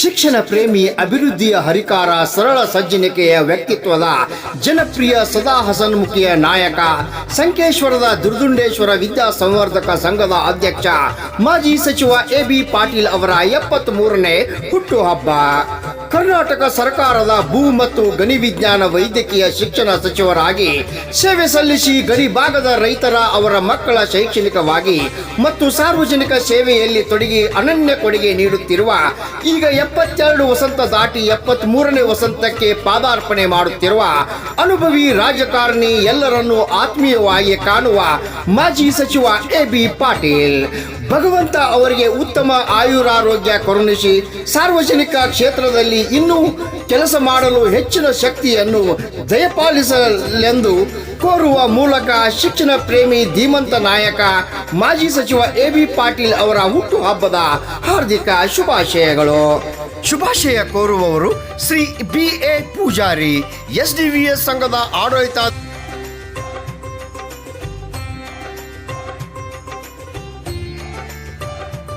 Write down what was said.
ಶಿಕ್ಷಣ ಪ್ರೇಮಿ ಅಭಿವೃದ್ಧಿಯ ಹರಿಕಾರ ಸರಳ ಸಜ್ಜನಿಕೆಯ ವ್ಯಕ್ತಿತ್ವದ ಜನಪ್ರಿಯ ಸದಾ ಹಸನ್ಮುಖಿಯ ನಾಯಕ ಸಂಕೇಶ್ವರದ ದುರ್ದುಂಡೇಶ್ವರ ವಿದ್ಯಾ ಸಂವರ್ಧಕ ಸಂಘದ ಅಧ್ಯಕ್ಷ ಮಾಜಿ ಸಚಿವ ಎ ಪಾಟೀಲ್ ಅವರ ಎಪ್ಪತ್ತ್ ಮೂರನೇ ಹುಟ್ಟುಹಬ್ಬ. ಕರ್ನಾಟಕ ಸರ್ಕಾರದ ಭೂ ಮತ್ತು ಗಣಿ ವಿಜ್ಞಾನ ವೈದ್ಯಕೀಯ ಶಿಕ್ಷಣ ಸಚಿವರಾಗಿ ಸೇವೆ ಸಲ್ಲಿಸಿ ಗಡಿ ಭಾಗದ ರೈತರ ಅವರ ಮಕ್ಕಳ ಶೈಕ್ಷಣಿಕವಾಗಿ ಮತ್ತು ಸಾರ್ವಜನಿಕ ಸೇವೆಯಲ್ಲಿ ತೊಡಗಿ ಅನನ್ಯ ಕೊಡುಗೆ ನೀಡುತ್ತಿರುವ ಈಗ ಎಪ್ಪತ್ತೆರಡು ವಸಂತ ದಾಟಿ ಎಪ್ಪತ್ತ್ ಮೂರನೇ ವಸಂತಕ್ಕೆ ಪಾದಾರ್ಪಣೆ ಮಾಡುತ್ತಿರುವ ಅನುಭವಿ ರಾಜಕಾರಣಿ ಎಲ್ಲರನ್ನೂ ಆತ್ಮೀಯವಾಗಿ ಕಾಣುವ ಮಾಜಿ ಸಚಿವ ಎ ಬಿ ಪಾಟೀಲ್. ಭಗವಂತ ಅವರಿಗೆ ಉತ್ತಮ ಆಯುರಾರೋಗ್ಯ ಕರುಣಿಸಿ ಸಾರ್ವಜನಿಕ ಕ್ಷೇತ್ರದಲ್ಲಿ ಇನ್ನೂ ಕೆಲಸ ಮಾಡಲು ಹೆಚ್ಚಿನ ಶಕ್ತಿಯನ್ನು ದಯಪಾಲಿಸಲೆಂದು ಕೋರುವ ಮೂಲಕ ಶಿಕ್ಷಣ ಪ್ರೇಮಿ ಧೀಮಂತ ನಾಯಕ, ಮಾಜಿ ಸಚಿವ ಎ ಬಿ ಪಾಟೀಲ್ ಅವರ ಹುಟ್ಟುಹಬ್ಬದ ಹಾರ್ದಿಕ ಶುಭಾಶಯಗಳು. ಶುಭಾಶಯ ಕೋರುವವರು Shri B A Poojari, S D V S ಸಂಘದ ಆಡಳಿತ